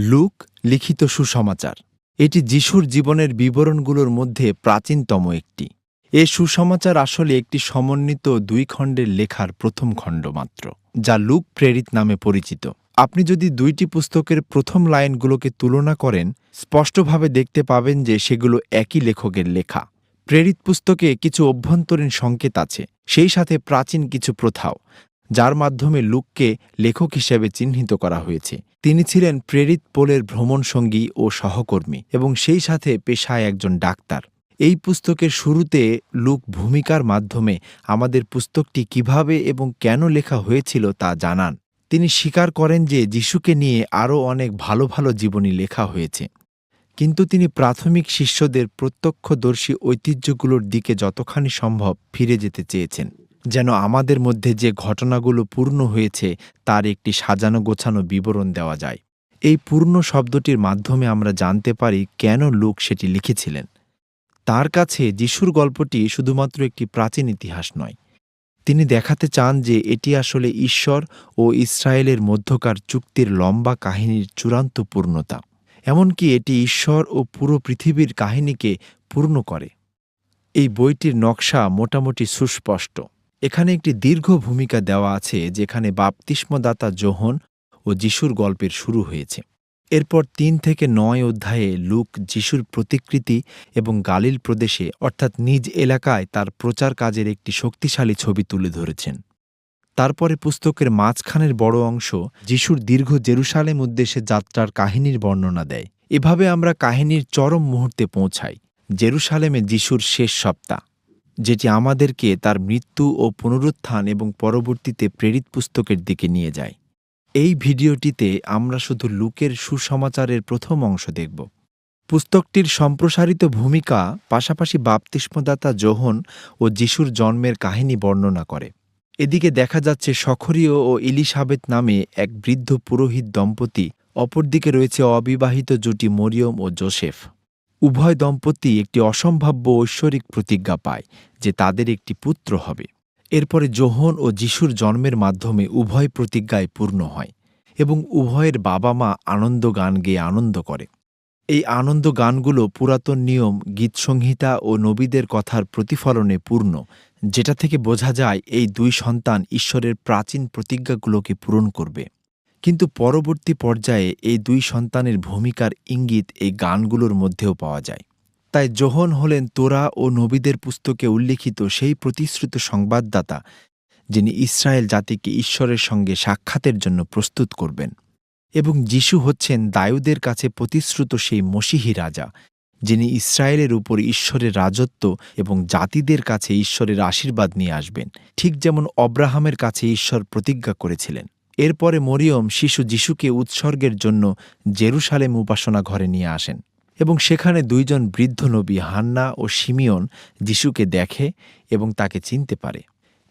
Look লিখিত সুসমাচার। এটি যিশুর জীবনের বিবরণগুলোর মধ্যে প্রাচীনতম একটি। এ সুসমাচার আসলে একটি সমন্বিত দুই খণ্ডের লেখার প্রথম খণ্ড মাত্র, যা লুক প্রেরিত নামে পরিচিত। আপনি যদি দুইটি পুস্তকের প্রথম লাইনগুলোকে তুলনা করেন, স্পষ্টভাবে দেখতে পাবেন যে সেগুলো একই লেখকের লেখা। প্রেরিত পুস্তকে কিছু অভ্যন্তরীণ সংকেত আছে, সেই সাথে প্রাচীন কিছু প্রথাও, যার মাধ্যমে লুককে লেখক হিসেবে চিহ্নিত করা হয়েছে। তিনি ছিলেন প্রেরিত পোলের ভ্রমণসঙ্গী ও সহকর্মী এবং সেই সাথে পেশায় একজন ডাক্তার। এই পুস্তকের শুরুতে লুক ভূমিকার মাধ্যমে আমাদের পুস্তকটি কীভাবে এবং কেন লেখা হয়েছিল তা জানান। তিনি স্বীকার করেন যে যিশুকে নিয়ে আরও অনেক ভালো ভালো জীবনী লেখা হয়েছে। কিন্তু তিনি প্রাথমিক শিষ্যদের প্রত্যক্ষদর্শী ঐতিহ্যগুলোর দিকে যতখানি সম্ভব ফিরে যেতে চেয়েছেন। যেন আমাদের মধ্যে যে ঘটনাগুলো পূর্ণ হয়েছে, তার একটি সাজানো গোছানো বিবরণ দেওয়া যায়। এই পূর্ণ শব্দটির মাধ্যমে আমরা জানতে পারি কেন লোক সেটি লিখেছিলেন। তার কাছে যিশুর গল্পটি শুধুমাত্র একটি প্রাচীন ইতিহাস নয়। তিনি দেখাতে চান যে এটি আসলে ঈশ্বর ও ইসরায়েলের মধ্যকার চুক্তির লম্বা কাহিনীর চূড়ান্ত পূর্ণতা। এমনকি এটি ঈশ্বর ও পুরো পৃথিবীর কাহিনীকে পূর্ণ করে। এই বইটির নকশা মোটামুটি সুস্পষ্ট। এখানে একটি দীর্ঘ ভূমিকা দেওয়া আছে যেখানে বাপতিস্মদাতা যোহন ও যিশুর গল্পের শুরু হয়েছে। এরপর তিন থেকে নয় অধ্যায়ে লুক যিশুর প্রতিকৃতি এবং গালিল প্রদেশে, অর্থাৎ নিজ এলাকায় তার প্রচার কাজের একটি শক্তিশালী ছবি তুলে ধরেছেন। তারপরে পুস্তকের মাঝখানের বড় অংশ যিশুর দীর্ঘ জেরুসালেম উদ্দেশ্যে যাত্রার কাহিনীর বর্ণনা দেয়। এভাবে আমরা কাহিনীর চরম মুহূর্তে পৌঁছাই, জেরুসালেমে যিশুর শেষ সপ্তাহ। যেটি আমাদেরকে তার মৃত্যু ও পুনরুত্থান এবং পরবর্তীতে প্রেরিত পুস্তকের দিকে নিয়ে যায়। এই ভিডিওটিতে আমরা শুধু লুকের সুসমাচারের প্রথম অংশ দেখব। পুস্তকটির সম্প্রসারিত ভূমিকা পাশাপাশি বাপতিস্মদাতা যোহন ও যিশুর জন্মের কাহিনী বর্ণনা করে। এদিকে দেখা যাচ্ছে সখরীয় ও ইলিসাবেত নামে এক বৃদ্ধ পুরোহিত দম্পতি, অপরদিকে রয়েছে অবিবাহিত জুটি মরিয়ম ও জোসেফ। উভয় দম্পতি একটি অসম্ভাব্য ঐশ্বরিক প্রতিজ্ঞা পায় যে তাদের একটি পুত্র হবে। এরপরে যোহন ও যিশুর জন্মের মাধ্যমে উভয় প্রতিজ্ঞায় পূর্ণ হয় এবং উভয়ের বাবা মা আনন্দ গান গেয়ে আনন্দ করে। এই আনন্দ গানগুলো পুরাতন নিয়ম গীতসংহিতা ও নবীদের কথার প্রতিফলনে পূর্ণ, যেটা থেকে বোঝা যায় এই দুই সন্তান ঈশ্বরের প্রাচীন প্রতিজ্ঞাগুলোকে পূরণ করবে। কিন্তু পরবর্তী পর্যায়ে এই দুই সন্তানের ভূমিকার ইঙ্গিত এই গানগুলোর মধ্যেও পাওয়া যায়। তাই জোহন হলেন তোরা ও নবীদের পুস্তকে উল্লিখিত সেই প্রতিশ্রুত সংবাদদাতা, যিনি ইসরায়েল জাতিকে ঈশ্বরের সঙ্গে সাক্ষাতের জন্য প্রস্তুত করবেন। এবং যিশু হচ্ছেন দায়ুদের কাছে প্রতিশ্রুত সেই মসিহী রাজা, যিনি ইসরায়েলের উপর ঈশ্বরের রাজত্ব এবং জাতিদের কাছে ঈশ্বরের আশীর্বাদ নিয়ে আসবেন। ঠিক যেমন অব্রাহামের কাছে ঈশ্বর প্রতিজ্ঞা করেছিলেন। এরপরে মরিয়ম শিশু যিশুকে উৎসর্গের জন্য জেরুসালেম উপাসনা ঘরে নিয়ে আসেন এবং সেখানে দুইজন বৃদ্ধ নবী হান্না ও সিমিয়ন যিশুকে দেখে এবং তাকে চিনতে পারে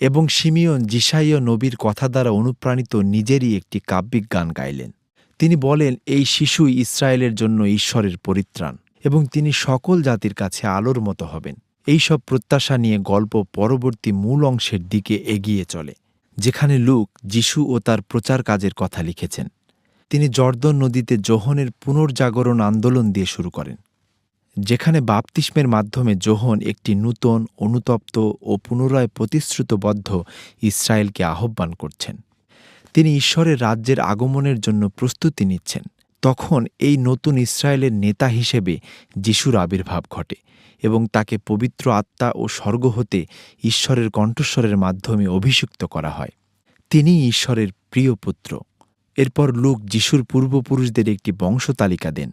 এবং সিমিয়ন জিসাইয় নবীর কথা দ্বারা অনুপ্রাণিত নিজেরই একটি কাব্যিক গান গাইলেন। তিনি বলেন, এই শিশুই ইসরায়েলের জন্য ঈশ্বরের পরিত্রাণ এবং তিনি সকল জাতির কাছে আলোর মতো হবেন। এইসব প্রত্যাশা নিয়ে গল্প পরবর্তী মূল অংশের দিকে এগিয়ে চলে। যেখানে লুক যিশু ও তার প্রচার কাজের কথা লিখেছেন। তিনি জর্দন নদীতে যোহনের পুনর্জাগরণ আন্দোলন দিয়ে শুরু করেন, যেখানে বাপতিস্মের মাধ্যমে যোহন একটি নূতন, অনুতপ্ত ও পুনরায় প্রতিশ্রুতবদ্ধ ইসরায়েলকে আহ্বান করছেন। তিনি ঈশ্বরের রাজ্যের আগমনের জন্য প্রস্তুতি নিচ্ছেন। তখন এই নতুন ইসরায়েলের নেতা হিসেবে যিশুর আবির্ভাব ঘটে। এবং তাকে পবিত্র আত্মা ও স্বর্গ হতে ঈশ্বরের কণ্ঠস্বরের মাধ্যমে অভিষিক্ত করা হয়। তিনি ঈশ্বরের প্রিয় পুত্র। এরপর লোক যিশুর পূর্বপুরুষদের একটি বংশ তালিকা দেন।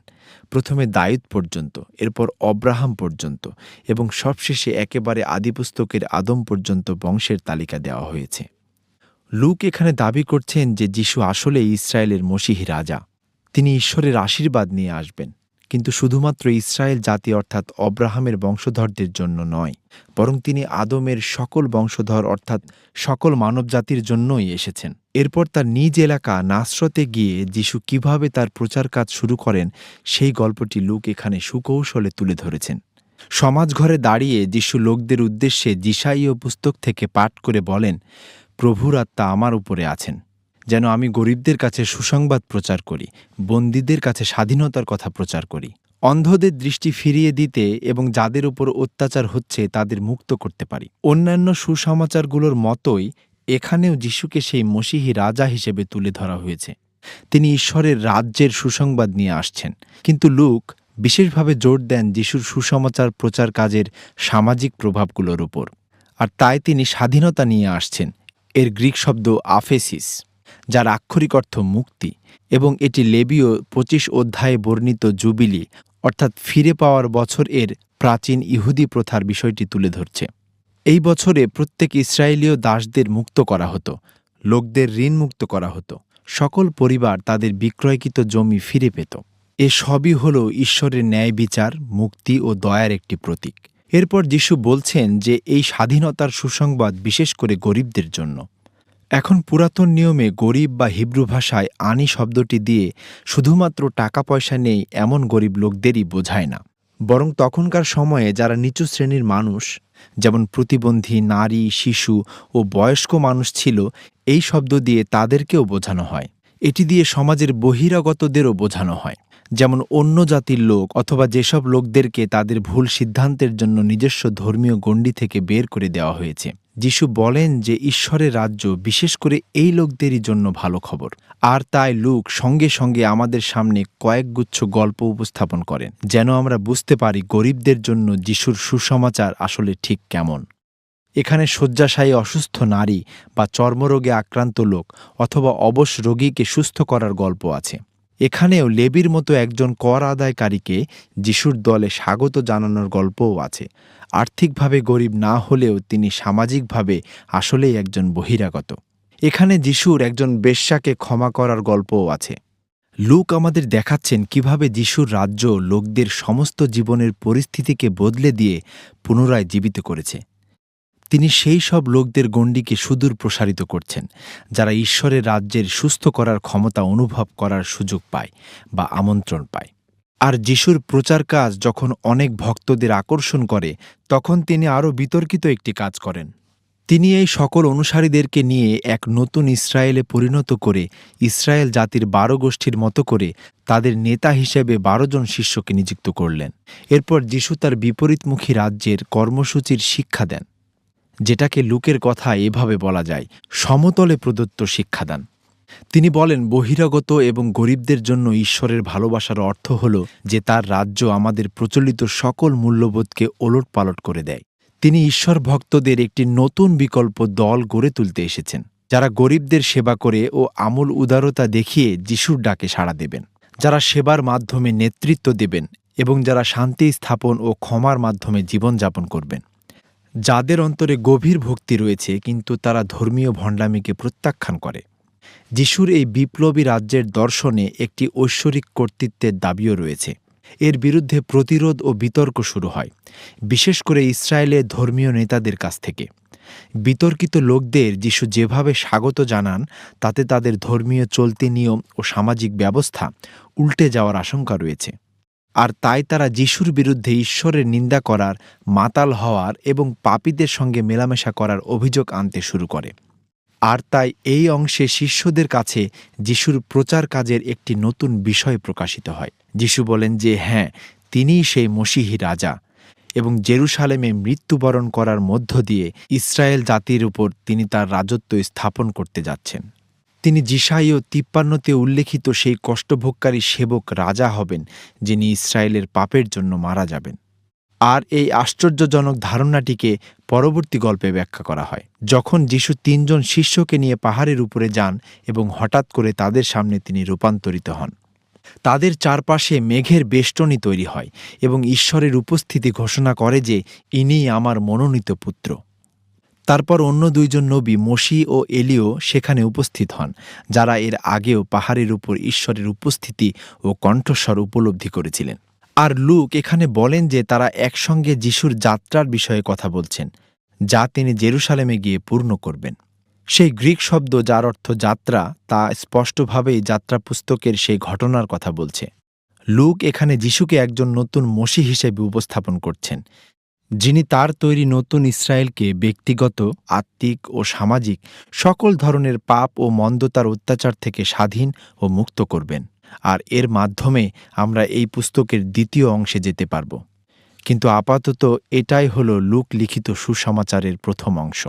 প্রথমে দায়ুদ পর্যন্ত, এরপর অব্রাহাম পর্যন্ত এবং সবশেষে একেবারে আদিপুস্তকের আদম পর্যন্ত বংশের তালিকা দেওয়া হয়েছে। লুক এখানে দাবি করছেন যে যিশু আসলে ইসরায়েলের মসিহী রাজা। তিনি ঈশ্বরের আশীর্বাদ নিয়ে আসবেন। কিন্তু শুধুমাত্র ইসরায়েল জাতি অর্থাৎ অব্রাহামের বংশধরদের জন্য নয়, বরং তিনি আদমের সকল বংশধর অর্থাৎ সকল মানবজাতির জন্যই এসেছেন। এরপর তার নিজ এলাকা নাসরতে গিয়ে যিশু কীভাবে তার প্রচার কাজ শুরু করেন, সেই গল্পটি লুক এখানে সুকৌশলে তুলে ধরেছেন। সমাজঘরে দাঁড়িয়ে যিশু লোকদের উদ্দেশ্যে জিসাইয় পুস্তক থেকে পাঠ করে বলেন, প্রভুর আত্মা আমার উপরে আছেন। যেন আমি গরিবদের কাছে সুসংবাদ প্রচার করি, বন্দীদের কাছে স্বাধীনতার কথা প্রচার করি। অন্ধদের দৃষ্টি ফিরিয়ে দিতে এবং যাদের উপর অত্যাচার হচ্ছে তাদের মুক্ত করতে পারি। অন্যান্য সুসমাচারগুলোর মতোই এখানেও যিশুকে সেই মসিহি রাজা হিসেবে তুলে ধরা হয়েছে। তিনি ঈশ্বরের রাজ্যের সুসংবাদ নিয়ে আসছেন। কিন্তু লুক, বিশেষভাবে জোর দেন যিশুর সুসমাচার প্রচার কাজের সামাজিক প্রভাবগুলোর উপর। আর তাই তিনি স্বাধীনতা নিয়ে আসছেন। এর গ্রিক শব্দ আফেসিস। যার আক্ষরিক অর্থ মুক্তি, এবং এটি লেবীয় পঁচিশ অধ্যায়ে বর্ণিত জুবিলি, অর্থাৎ ফিরে পাওয়ার বছর এর প্রাচীন ইহুদি প্রথার বিষয়টি তুলে ধরছে। এই বছরে প্রত্যেক ইসরায়েলীয় দাসদের মুক্ত করা হতো, লোকদের ঋণ মুক্ত করা হতো, সকল পরিবার তাদের বিক্রয়কৃত জমি ফিরে পেত। এ সবই হল ঈশ্বরের ন্যায় বিচার, মুক্তি ও দয়ার একটি প্রতীক। এরপর যিশু বলছেন যে এই স্বাধীনতার সুসংবাদ বিশেষ করে গরিবদের জন্য। এখন পুরাতন নিয়মে গরিব বা হিব্রু ভাষায় আনি শব্দটি দিয়ে শুধুমাত্র টাকা পয়সা নেই এমন গরিব লোকদেরই বোঝায় না। বরং তখনকার সময়ে যারা নিচু শ্রেণির মানুষ, যেমন প্রতিবন্ধী, নারী, শিশু ও বয়স্ক মানুষ ছিল, এই শব্দ দিয়ে তাদেরকেও বোঝানো হয়। এটি দিয়ে সমাজের বহিরাগতদেরও বোঝানো হয়। যেমন অন্য জাতির লোক অথবা যেসব লোকদেরকে তাদের ভুল সিদ্ধান্তের জন্য নিজস্ব ধর্মীয় গণ্ডি থেকে বের করে দেওয়া হয়েছে। যিশু বলেন যে ঈশ্বরের রাজ্য বিশেষ করে এই লোকদেরই জন্য ভালো খবর। আর তাই লুক সঙ্গে সঙ্গে আমাদের সামনে কয়েকগুচ্ছ গল্প উপস্থাপন করেন, যেন আমরা বুঝতে পারি গরিবদের জন্য যিশুর সুসমাচার আসলে ঠিক কেমন। এখানে শয্যাশায়ী অসুস্থ নারী বা চর্মরোগে আক্রান্ত লোক অথবা অবশ রোগীকে সুস্থ করার গল্প আছে। এখানেও লেবির মতো একজন কর আদায়কারীকে যিশুর দলে স্বাগত জানানোর গল্পও আছে। আর্থিকভাবে গরিব না হলেও তিনি সামাজিকভাবে আসলেই একজন বহিরাগত। এখানে যিশুর একজন বেশ্যাকে ক্ষমা করার গল্পও আছে। লুক আমাদের দেখাচ্ছেন কীভাবে যিশুর রাজ্য লোকদের সমস্ত জীবনের পরিস্থিতিকে বদলে দিয়ে পুনরায় জীবিত করেছে। তিনি সেই সব লোকদের গণ্ডিকে সুদূর প্রসারিত করছেন, যারা ঈশ্বরের রাজ্যের সুস্থ করার ক্ষমতা অনুভব করার সুযোগ পায় বা আমন্ত্রণ পায়। আর যিশুর প্রচার কাজ যখন অনেক ভক্তদের আকর্ষণ করে, তখন তিনি আরও বিতর্কিত একটি কাজ করেন। তিনি এই সকল অনুসারীদেরকে নিয়ে এক নতুন ইসরায়েলে পরিণত করে, ইসরায়েল জাতির বারো গোষ্ঠীর মতো করে তাদের নেতা হিসেবে বারো জন শিষ্যকে নিযুক্ত করলেন। এরপর যিশু তার বিপরীতমুখী রাজ্যের কর্মসূচির শিক্ষা দেন। যেটাকে লুকের কথা এভাবে বলা যায়, সমতলে প্রদত্ত শিক্ষাদান। তিনি বলেন, বহিরাগত এবং গরিবদের জন্য ঈশ্বরের ভালোবাসার অর্থ হল যে তার রাজ্য আমাদের প্রচলিত সকল মূল্যবোধকে ওলট পালট করে দেয়। তিনি ঈশ্বর ভক্তদের একটি নতুন বিকল্প দল গড়ে তুলতে এসেছেন, যারা গরিবদের সেবা করে ও আমূল উদারতা দেখিয়ে যিশুর ডাকে সাড়া দেবেন। যারা সেবার মাধ্যমে নেতৃত্ব দেবেন এবং যারা শান্তি স্থাপন ও ক্ষমার মাধ্যমে জীবনযাপন করবেন। যাদের অন্তরে গভীর ভক্তি রয়েছে, কিন্তু তারা ধর্মীয় ভণ্ডামিকে প্রত্যাখ্যান করে। যিশুর এই বিপ্লবী রাজ্যের দর্শনে একটি ঐশ্বরিক কর্তৃত্বের দাবিও রয়েছে। এর বিরুদ্ধে প্রতিরোধ ও বিতর্ক শুরু হয়, বিশেষ করে ইসরায়েলের ধর্মীয় নেতাদের কাছ থেকে। বিতর্কিত লোকদের যিশু যেভাবে স্বাগত জানান, তাতে তাদের ধর্মীয় চলতি নিয়ম ও সামাজিক ব্যবস্থা উল্টে যাওয়ার আশঙ্কা রয়েছে। আর তাই তারা যিশুর বিরুদ্ধে ঈশ্বরের নিন্দা করার মাতাল হওয়ার এবং পাপীদের সঙ্গে মেলামেশা করার অভিযোগ আনতে শুরু করে। আর তাই এই অংশে শিষ্যদের কাছে যিশুর প্রচার কাজের একটি নতুন বিষয় প্রকাশিত হয়। যিশু বলেন যে হ্যাঁ তিনিই সেই মসিহি রাজা এবং জেরুসালেমে মৃত্যুবরণ করার মধ্য দিয়ে ইসরায়েল জাতির উপর তিনি তার রাজত্ব স্থাপন করতে যাচ্ছেন। তিনি জিসাই ও তিপ্পান্নতে উল্লেখিত সেই কষ্টভোগকারী সেবক রাজা হবেন, যিনি ইসরায়েলের পাপের জন্য মারা যাবেন। আর এই আশ্চর্যজনক ধারণাটিকে পরবর্তী গল্পে ব্যাখ্যা করা হয়। যখন যিশু তিনজন শিষ্যকে নিয়ে পাহাড়ের উপরে যান এবং হঠাৎ করে তাদের সামনে তিনি রূপান্তরিত হন, তাদের চারপাশে মেঘের বেষ্টনী তৈরি হয় এবং ঈশ্বরের উপস্থিতি ঘোষণা করে যে ইনিই আমার মনোনীত পুত্র। তারপর অন্য দুইজন নবী মসি ও এলিও সেখানে উপস্থিত হন, যারা এর আগেও পাহাড়ের উপর ঈশ্বরের উপস্থিতি ও কণ্ঠস্বর উপলব্ধি করেছিলেন। আর লুক এখানে বলেন যে তারা একসঙ্গে যিশুর যাত্রার বিষয়ে কথা বলছেন, যা তিনি জেরুসালেমে গিয়ে পূর্ণ করবেন। সেই গ্রিক শব্দ যার অর্থ যাত্রা, তা স্পষ্টভাবেই যাত্রা পুস্তকের সেই ঘটনার কথা বলছে। লুক এখানে যিশুকে একজন নতুন মসি হিসেবে উপস্থাপন করছেন যিনি তার তৈরি নতুন ইসরায়েলকে ব্যক্তিগত, আত্মিক ও সামাজিক সকল ধরনের পাপ ও মন্দতার অত্যাচার থেকে স্বাধীন ও মুক্ত করবেন। আর এর মাধ্যমে আমরা এই পুস্তকের দ্বিতীয় অংশে যেতে পারব। কিন্তু আপাতত এটাই হল লুক লিখিত সুসমাচারের প্রথম অংশ।